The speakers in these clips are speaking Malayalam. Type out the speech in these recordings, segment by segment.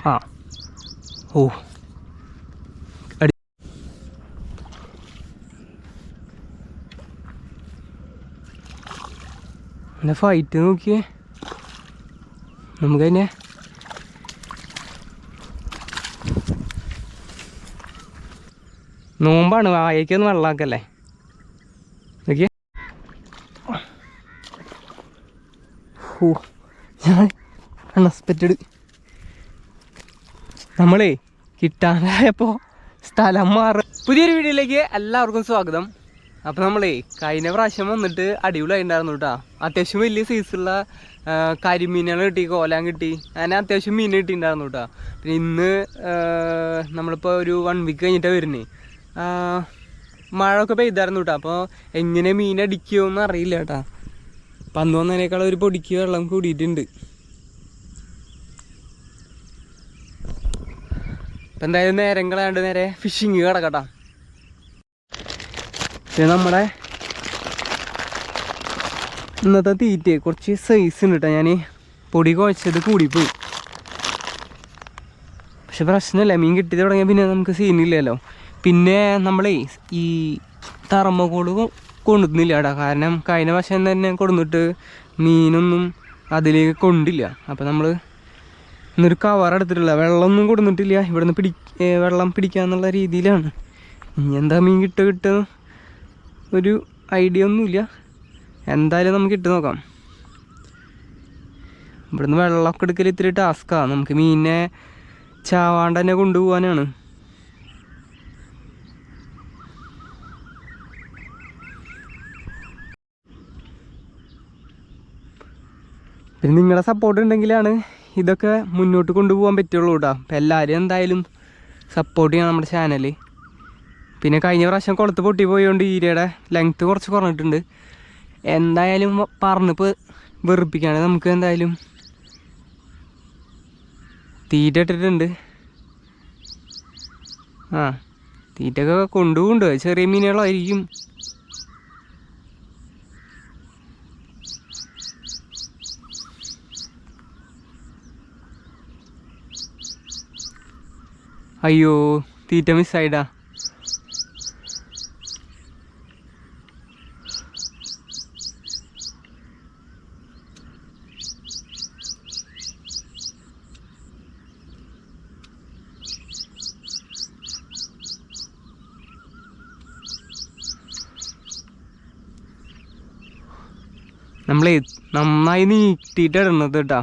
ആ. ഓ. അടി. പിന്നെ ഫൈറ്റ് നോക്കിയേ? നമുക്ക് തന്നെ നോമ്പാണ്. വായക്കൊന്ന് വെള്ളമാക്കല്ലേ നോക്കിയേ. ഓ ഞാൻ അൺഎക്സ്പെക്റ്റഡ് നമ്മളേ കിട്ടാനായപ്പോൾ സ്ഥലം മാറും. പുതിയൊരു വീഡിയോയിലേക്ക് എല്ലാവർക്കും സ്വാഗതം. അപ്പോൾ നമ്മളേ കഴിഞ്ഞ പ്രാവശ്യം വന്നിട്ട് അടിപൊളിയായിട്ടുണ്ടായിരുന്നു കേട്ടോ അത്യാവശ്യം വലിയ സൈസുള്ള കരിമീനുകൾ കിട്ടി കോലാൻ കിട്ടി. അങ്ങനെ അത്യാവശ്യം മീൻ കിട്ടിയിട്ടുണ്ടായിരുന്നു കേട്ടോ പിന്നെ ഇന്ന് നമ്മളിപ്പോൾ ഒരു വൺ വീക്ക് കഴിഞ്ഞിട്ടാണ് വരുന്നേ. മഴ ഒക്കെ പെയ്തായിരുന്നു കേട്ടോ അപ്പോൾ എങ്ങനെ മീൻ അടിക്കുമോയെന്ന് അറിയില്ല കേട്ടോ അപ്പം അന്ന് വന്നതിനേക്കാൾ ഒരു പൊടിക്ക് വെള്ളം കൂടിയിട്ടുണ്ട്. ഇപ്പം എന്തായാലും നേരം കളയാണ്ട് നേരെ ഫിഷിങ് കിടക്കട്ടാ. പിന്നെ നമ്മുടെ ഇന്നത്തെ തീറ്റ കുറച്ച് സൈസ് ഉണ്ട് കേട്ടോ ഞാൻ പൊടി കുഴച്ചത് കൂടിപ്പോയി. പക്ഷെ പ്രശ്നമില്ല മീൻ കിട്ടി തുടങ്ങിയ പിന്നെ നമുക്ക് സീനില്ലല്ലോ പിന്നെ നമ്മളേ ഈ തറമ്മക്കോട് കൊണ്ടുവന്നില്ല കേട്ടോ കാരണം കഴിഞ്ഞ വശം തന്നെ കൊടുന്നിട്ട് മീനൊന്നും അതിലേക്ക് കൊണ്ടില്ല. അപ്പം നമ്മൾ ഇന്നൊരു കവർ എടുത്തിട്ടില്ല. വെള്ളമൊന്നും കൊടുത്തിട്ടില്ല ഇവിടെ നിന്ന് പിടി വെള്ളം പിടിക്കാന്നുള്ള രീതിയിലാണ്. ഇനി എന്താ മീൻ കിട്ടുക കിട്ടുക? ഒരു ഐഡിയ ഒന്നുമില്ല. എന്തായാലും നമുക്ക് ഇട്ട് നോക്കാം. ഇവിടുന്ന് വെള്ളമൊക്കെ എടുക്കൽ ഇത്തിരി ടാസ്ക്കാണ് നമുക്ക് മീനിനെ ചാവാണ്ട് തന്നെ കൊണ്ടുപോകാനാണ് പിന്നെ നിങ്ങളുടെ സപ്പോർട്ട് ഉണ്ടെങ്കിലാണ് ഇതൊക്കെ മുന്നോട്ട് കൊണ്ടുപോകാൻ പറ്റുള്ളൂ കേട്ടോ അപ്പം എല്ലാവരും എന്തായാലും സപ്പോർട്ട് ചെയ്യണം നമ്മുടെ ചാനൽ പിന്നെ കഴിഞ്ഞ പ്രാവശ്യം കുളത്ത് പൊട്ടി പോയതുകൊണ്ട് ഈരയുടെ ലെങ്ത്ത് കുറച്ച് കുറഞ്ഞിട്ടുണ്ട്. എന്തായാലും പറഞ്ഞിപ്പോൾ വെറുപ്പിക്കാണ്. നമുക്ക് എന്തായാലും തീറ്റ ഇട്ടിട്ടുണ്ട്. ആ തീറ്റൊക്കെ കൊണ്ടുപോകുന്നുണ്ട്. ചെറിയ മീനുകളായിരിക്കും. അയ്യോ തീറ്റ മിസ്സായിടാ. നമ്മളെ നന്നായി നീട്ടിയിട്ട് ഇടുന്നത് കേട്ടാ.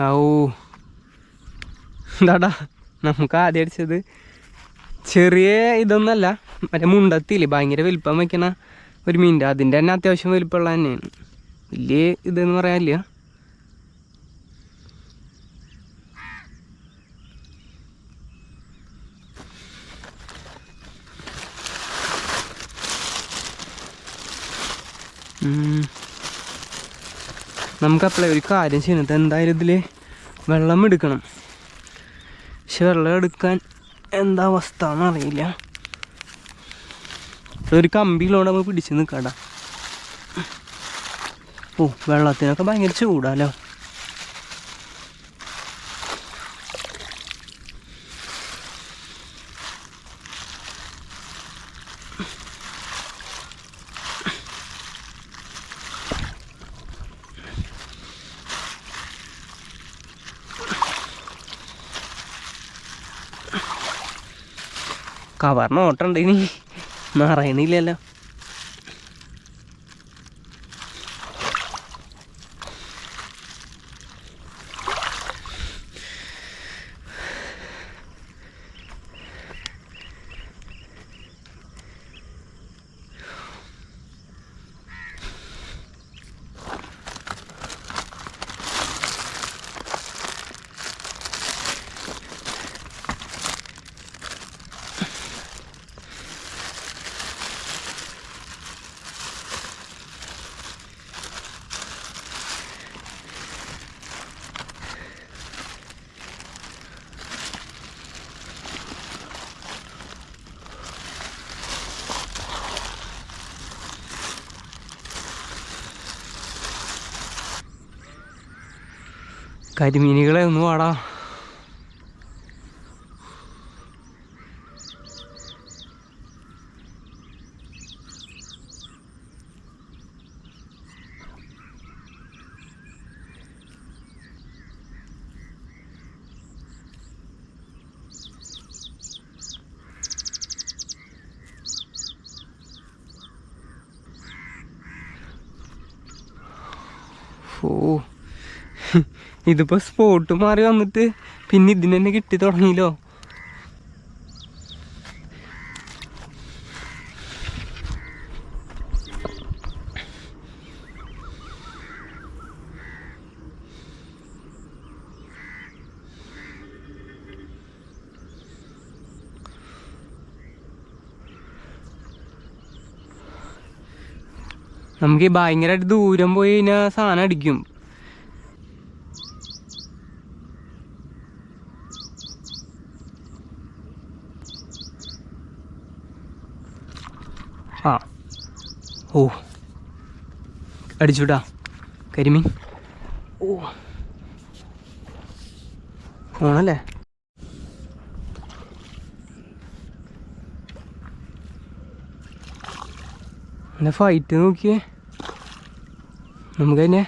ഔ. എന്താടാ നമുക്ക് ആദ്യം അടിച്ചത് ചെറിയ ഇതൊന്നല്ല മറ്റേ മുണ്ടത്തില്ലേ ഭയങ്കര വലിപ്പം വയ്ക്കണ ഒരു മീന്റെ അതിന്റെ തന്നെ അത്യാവശ്യം വലിപ്പമുള്ള തന്നെയാണ്. വലിയ ഇതെന്ന് പറയാനില്ല. ഉം. നമുക്കപ്പോഴേ ഒരു കാര്യം ചെയ്യുന്നത്. എന്തായാലും ഇതിൽ വെള്ളം എടുക്കണം. പക്ഷെ വെള്ളം എടുക്കാൻ എന്താ അവസ്ഥ എന്നറിയില്ല. ഒരു കമ്പിയിലൂടെ നമ്മൾ പിടിച്ച് നിൽക്കണ്ട ഓ വെള്ളത്തിനൊക്കെ ഭയങ്കര ചൂടാലോ കവറിന് ഓട്ടമുണ്ട് ഇനി നിറയണില്ലല്ലോ കരിമീനുകളെ ഒന്ന് വാടാ ഓ ഇതിപ്പോ സ്പോട്ട് മാറി വന്നിട്ട് പിന്നെ ഇതിന് തന്നെ കിട്ടി തുടങ്ങിയല്ലോ. നമുക്ക് ഭയങ്കരമായിട്ട് ദൂരം പോയി കഴിഞ്ഞാൽ സാധനം അടിക്കും ആ ഓ. അടിച്ചുടാ കരിമീൻ. ഓ. ഓണല്ലേ എന്നെ ഫൈറ്റ് നോക്കിയേ. നമുക്ക് തന്നെ.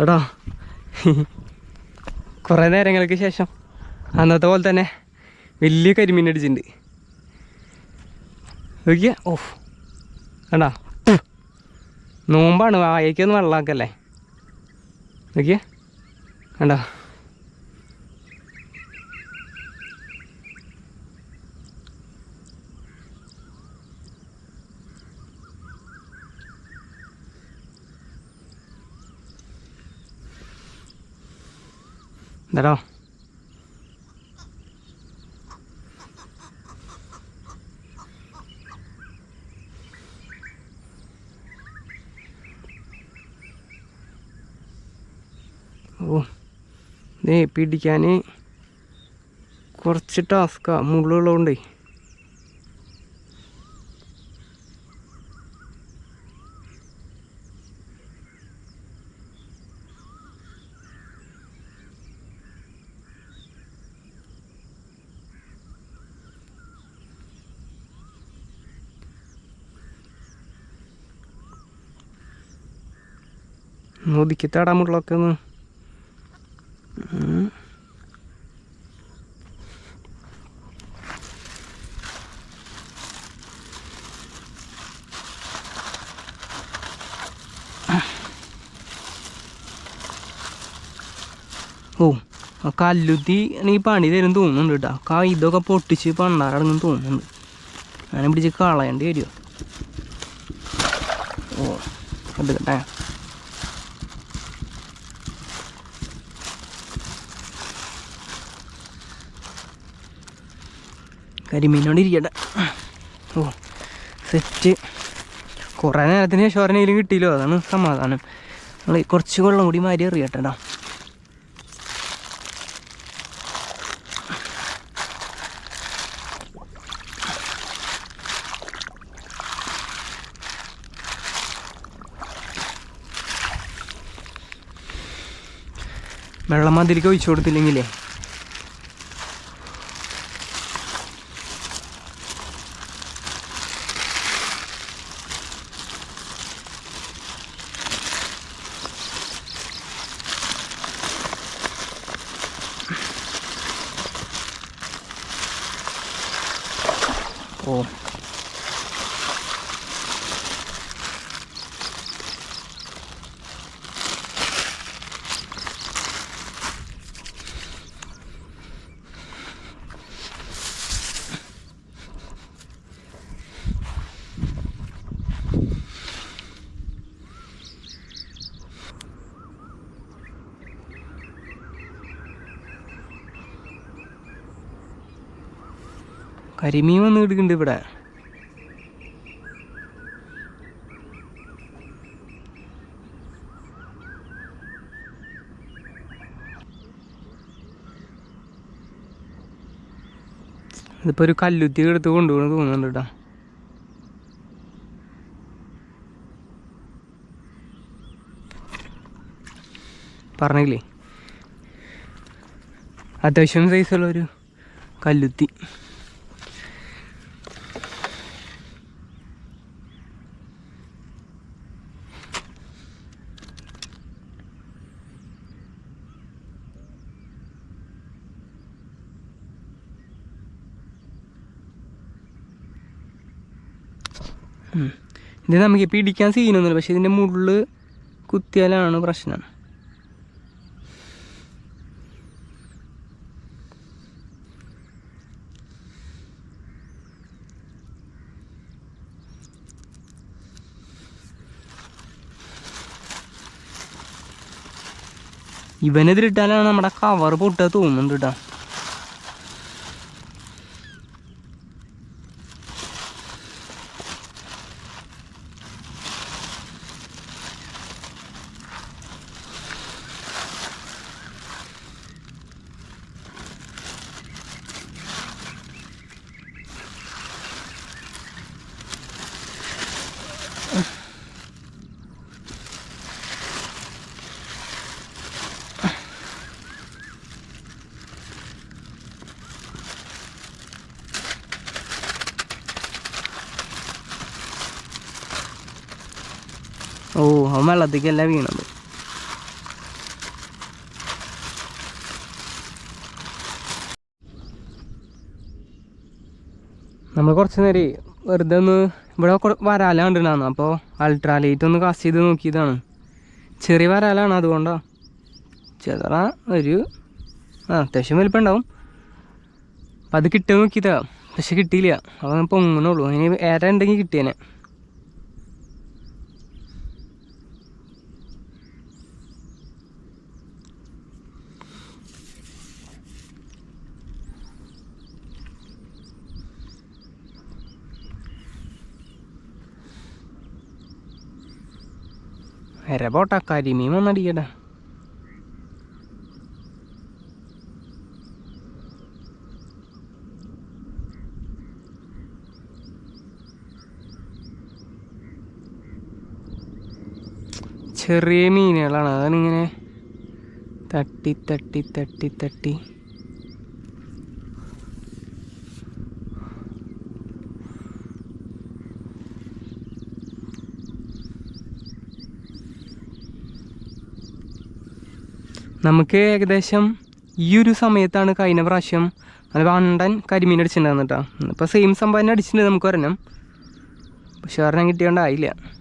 എടാ. കുറേ നേരങ്ങൾക്ക് ശേഷം. അന്നത്തെ പോലെ തന്നെ. വലിയ കരിമീൻ അടിച്ചിട്ടുണ്ട്. നോക്കിയ ഓഫ്. കണ്ടാ? നോമ്പാണ് വായക്കൊന്ന് വെള്ളമാക്കല്ലേ നോക്കിയ കണ്ടാ? എന്താടാ? ഓ ദേ പിടിക്കാൻ കുറച്ച് ടാസ്ക്കാ മുള്ളുള്ളതുകൊണ്ടേ ഒതുക്കി തടാൻ മുള്ളൊക്കെ ഒന്ന് ഉം. ഓ ആ കല്ലുത്തി ഈ പണി തരും തോന്നുന്നുണ്ട് കേട്ടോ. കാ ഇതൊക്കെ പൊട്ടിച്ച് പണ്ടാറടങ്ങും തോന്നുന്നുണ്ട്. അങ്ങനെ പിടിച്ച് കളയേണ്ടി വരുമോ ഓ എടുക്കട്ടെ കരിമീനോട് ഇരിക്കട്ടെ. ഓ സെറ്റ്. കുറേ നേരത്തിന് ശേഷം ഒരെണ്ണയിലും കിട്ടിയില്ലോ. അതാണ് സമാധാനം. നമ്മൾ കുറച്ച് വെള്ളം കൂടി മാരി എറിയട്ടെടാ. വെള്ളം മാതിരിക്ക് ഒഴിച്ചു കൊടുത്തില്ലെങ്കിലേ. ഓ. കരിമീൻ വന്ന് കിടക്കുന്നുണ്ട് ഇവിടെ. ഇതിപ്പോ ഒരു കല്ലുത്തി എടുത്ത് കൊണ്ടുപോകണം തോന്നുന്നുണ്ട് കേട്ടോ. പറഞ്ഞില്ലേ? അത്യാവശ്യം സൈസുള്ള ഒരു കല്ലുത്തി. ഇത് നമുക്ക് ഇടിക്കാൻ സീനൊന്നുമില്ല. പക്ഷേ ഇതിന്റെ മുള്ളിൽ കുത്തിയാലാണ് പ്രശ്നം. ഇവനെതിരിട്ടാലാണ് നമ്മുടെ കവർ പൊട്ടുക തോന്നുന്നുണ്ട് കേട്ടോ ഓ അവൻ വെള്ളത്തേക്കല്ല വീണത്. നമ്മൾ കുറച്ച് നേരം വെറുതെ ഒന്ന് ഇവിടെ വരാല അപ്പോൾ അൾട്രാലൈറ്റ് ഒന്ന് കാസ്റ്റ് ചെയ്ത് നോക്കിയതാണ്. ചെറിയ വരാലാണ് അതുകൊണ്ടോ. ചെറ ഒരു ആ അത്യാവശ്യം വലിപ്പം ഉണ്ടാവും അപ്പം അത് കിട്ടുക നോക്കിയതാണ് പക്ഷെ കിട്ടിയില്ല. അപ്പോൾ പൊങ്ങണുള്ളൂ അതിന് ഏറെ ഉണ്ടെങ്കിൽ കിട്ടിയേനെ. പോട്ടാ കരിമീൻ വന്നടിക്കട്ടെ ചെറിയ മീനുകളാണ്. അതാണിങ്ങനെ തട്ടി തട്ടി തട്ടി തട്ടി. നമുക്ക് ഏകദേശം ഈ ഒരു സമയത്താണ് കഴിഞ്ഞ പ്രാവശ്യം നല്ല വണ്ടൻ കരിമീൻ അടിച്ചിട്ടുണ്ടായിരുന്നു കേട്ടോ. ഇപ്പോൾ സെയിം സംഭവം തന്നെ അടിച്ചിട്ടുണ്ട് നമുക്ക് ഒരെണ്ണം. പക്ഷേ ഒരെണ്ണം കിട്ടിയോണ്ടായില്ല.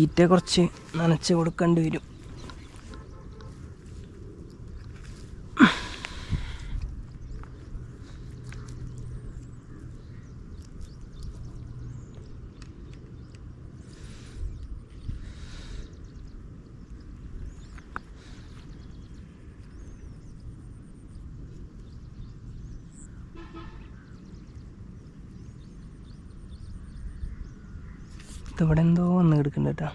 തീറ്റ കുറച്ച് നനച്ച് കൊടുക്കേണ്ടി വരും. ഇതിവിടെ എന്തോ വന്ന് കിടക്കുന്നുണ്ട് കേട്ടോ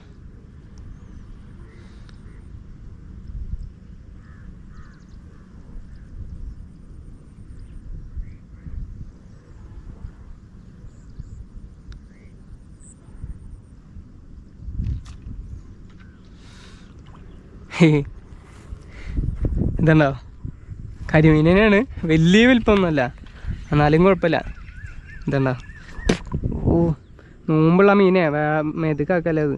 ഇതുണ്ടോ കരിമീനാണ് വലിയ വലിപ്പമൊന്നുമല്ല. എന്നാലും കുഴപ്പമില്ല. ഇതുണ്ടോ ഓ. നോമ്പുള്ള മീനേ മെതുക്കാക്കല്ലേ അത്?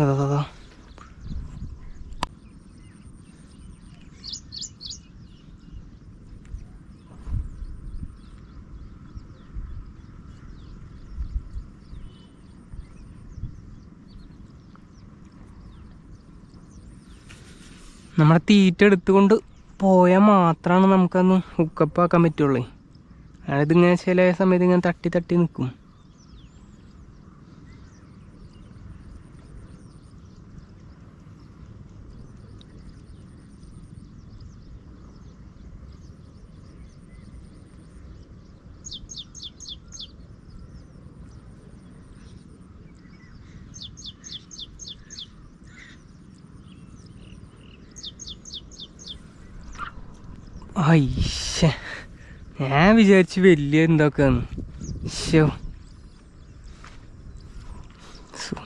അതാ അതാ നമ്മുടെ തീറ്റ എടുത്തുകൊണ്ട് പോയാൽ മാത്രമാണ് നമുക്കന്ന് ഹുക്കപ്പാക്കാൻ പറ്റുള്ളൂ. അതായത് ഇങ്ങനെ ചില സമയത്ത് ഇങ്ങനെ തട്ടി തട്ടി നിൽക്കും. അയ്യേ ഞാൻ വിചാരിച്ചു വലിയ എന്തൊക്കെയാണ്. ശോ സു.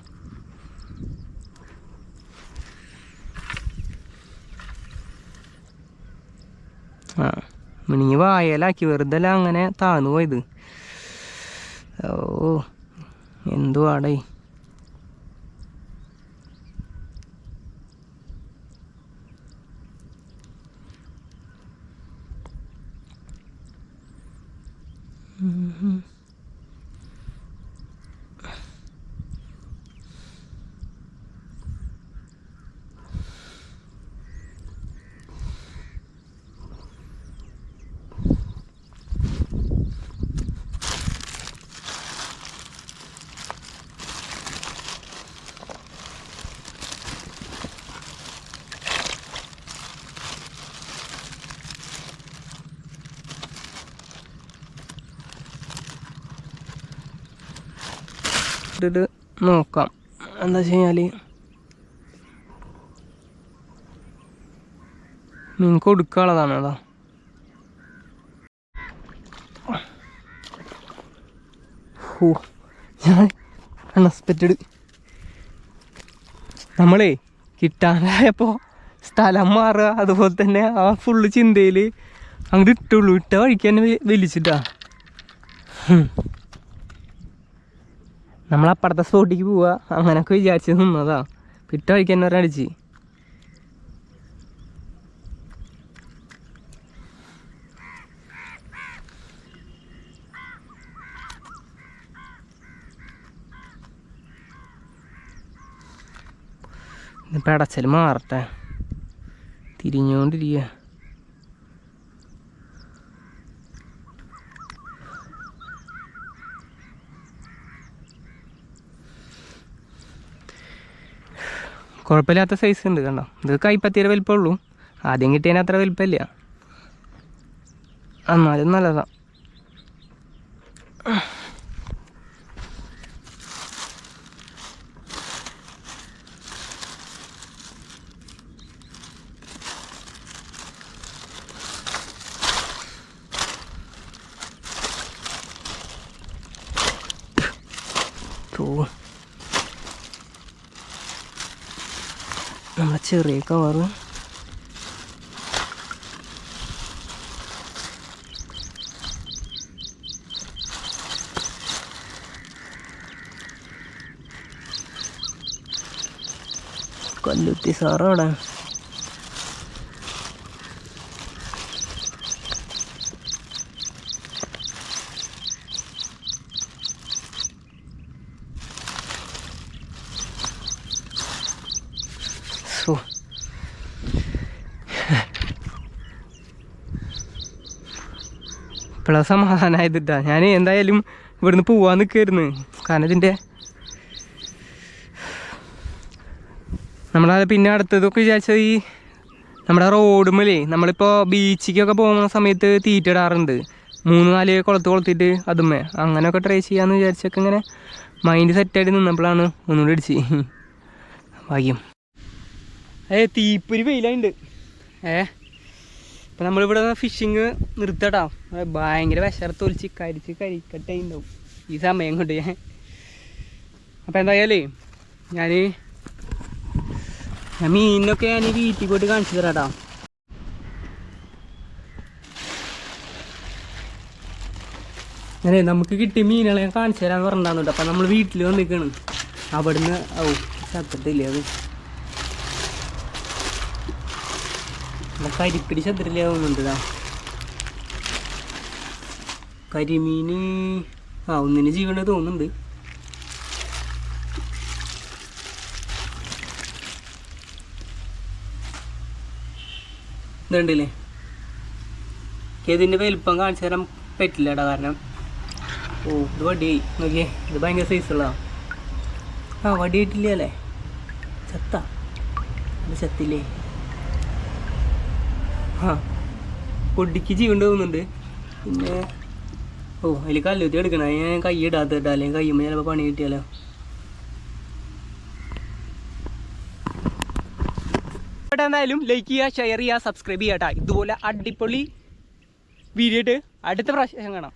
ആ വായലാക്കി വെറുതെ അങ്ങനെ താന്നു പോയത്. ഓ എന്തുവാടേ. ഇട്ടിട്ട് നോക്കാം. എന്താ വെച്ച് കഴിഞ്ഞാൽ നിങ്ങൾക്ക് കൊടുക്കാനുള്ളതാണ് അതാ ഓ ഞാൻ അൺഎക്സ്പെക്റ്റഡ്. നമ്മളേ കിട്ടാനായപ്പോൾ സ്ഥലം മാറുക അതുപോലെ തന്നെ ആ ഫുള്ള് ചിന്തയിൽ അങ്ങോട്ട് ഇട്ടുള്ളൂ. ഇട്ട വഴിക്ക് തന്നെ വലിച്ചിട്ടാ. ഹും. നമ്മളപ്പുറത്തെ സ്പോട്ടിക്ക് പോവുക അങ്ങനൊക്കെ വിചാരിച്ച് നിന്നതാ. പിറ്റ വഴിക്ക് തന്നെ അടിച്ച്. ഇപ്പം അടച്ചൽ മാറട്ടെ. തിരിഞ്ഞുകൊണ്ടിരിക്കുക കുഴപ്പമില്ലാത്ത സൈസ് ഉണ്ട് കണ്ടോ? ഇത് കൈപ്പത്തിയുടെ വലിപ്പമുള്ളൂ ആദ്യം കിട്ടിയതിന് അത്ര വലിപ്പമില്ല. എന്നാലും നല്ലതാ തോ നമ്മളെ ചെറിയ കവറ് കൊല്ലുത്തി സാറവിടെ. ഇപ്പോഴാ സമാധാനമായതിട്ടാ ഞാൻ എന്തായാലും ഇവിടുന്ന് പോവാൻ നിൽക്കായിരുന്നു കാരണം ഇതിന്റെ നമ്മളത് പിന്നെ അടുത്തതൊക്കെ വിചാരിച്ചത് ഈ നമ്മുടെ റോഡുമല്ലേ നമ്മളിപ്പോൾ ബീച്ചിക്കൊക്കെ പോകുന്ന സമയത്ത് തീറ്റ ഇടാറുണ്ട്. മൂന്ന് നാല് കുളത്ത് കൊളുത്തിട്ട് അതുമേ. അങ്ങനെയൊക്കെ ട്രൈ ചെയ്യാമെന്ന് വിചാരിച്ചൊക്കെ ഇങ്ങനെ മൈൻഡ് സെറ്റായിട്ട് നിന്നപ്പോഴാണ് ഒന്നുകൂടി അടിച്ച് ഭാഗ്യം. ഏ തീപ്പൊരി വെയിലുണ്ട് ഏ? ഇപ്പം നമ്മളിവിടെ ഫിഷിങ് നിർത്തട്ടോ. ഭയങ്കര വിശർത്തൊലിച്ച് കരിച്ച് കരിക്കട്ടെ ഉണ്ടാവും ഈ സമയം കൊണ്ട് ഞാൻ. അപ്പം എന്തായാലേ ഞാൻ ഞാൻ മീനിനൊക്കെ ഞാൻ വീട്ടിൽ പോയിട്ട് കാണിച്ചു തരാട്ടോ. അങ്ങനെ നമുക്ക് കിട്ടിയ മീനുകളെ ഞാൻ കാണിച്ചു തരാന്ന് പറഞ്ഞിട്ടുണ്ടായിരുന്നു അപ്പം നമ്മൾ വീട്ടിൽ വന്നിരിക്കണം. അവിടുന്ന് ഔ ചത്തിട്ടില്ല അത്? കരിപ്പിടി ചത്തിട്ടില്ല തോന്നുന്നുണ്ട് ഇതാ കരിമീന് ആ ഒന്നിന് ജീവനെ തോന്നുന്നുണ്ട്. ഇതുണ്ടല്ലേ ഇതിന്റെ വലിപ്പം കാണിച്ചു തരാൻ പറ്റില്ലടാ കാരണം. ഓ ഇത് വടി നോക്കിയേ ഇത് ഭയങ്കര സൈസുള്ള ആ വടിയായിട്ടില്ല അല്ലേ? ചത്ത. അത് ചത്തില്ലേ? പൊടിക്ക് ജീവൻ തോന്നുന്നുണ്ട്. പിന്നെ ഓ അതിൽ കല്ലുത്തി എടുക്കണം. അതിന് ഞാൻ കൈ ഇടാത്തിട്ടാ അല്ലെങ്കിൽ കയ്യുമ്പോൾ ചിലപ്പോൾ പണി കിട്ടിയാലോ. എന്തായാലും ലൈക്ക് ചെയ്യുക ഷെയർ ചെയ്യുക സബ്സ്ക്രൈബ് ചെയ്യാട്ടാ ഇതുപോലെ അടിപൊളി വീഡിയോ അടുത്ത പ്രാവശ്യം കാണാം.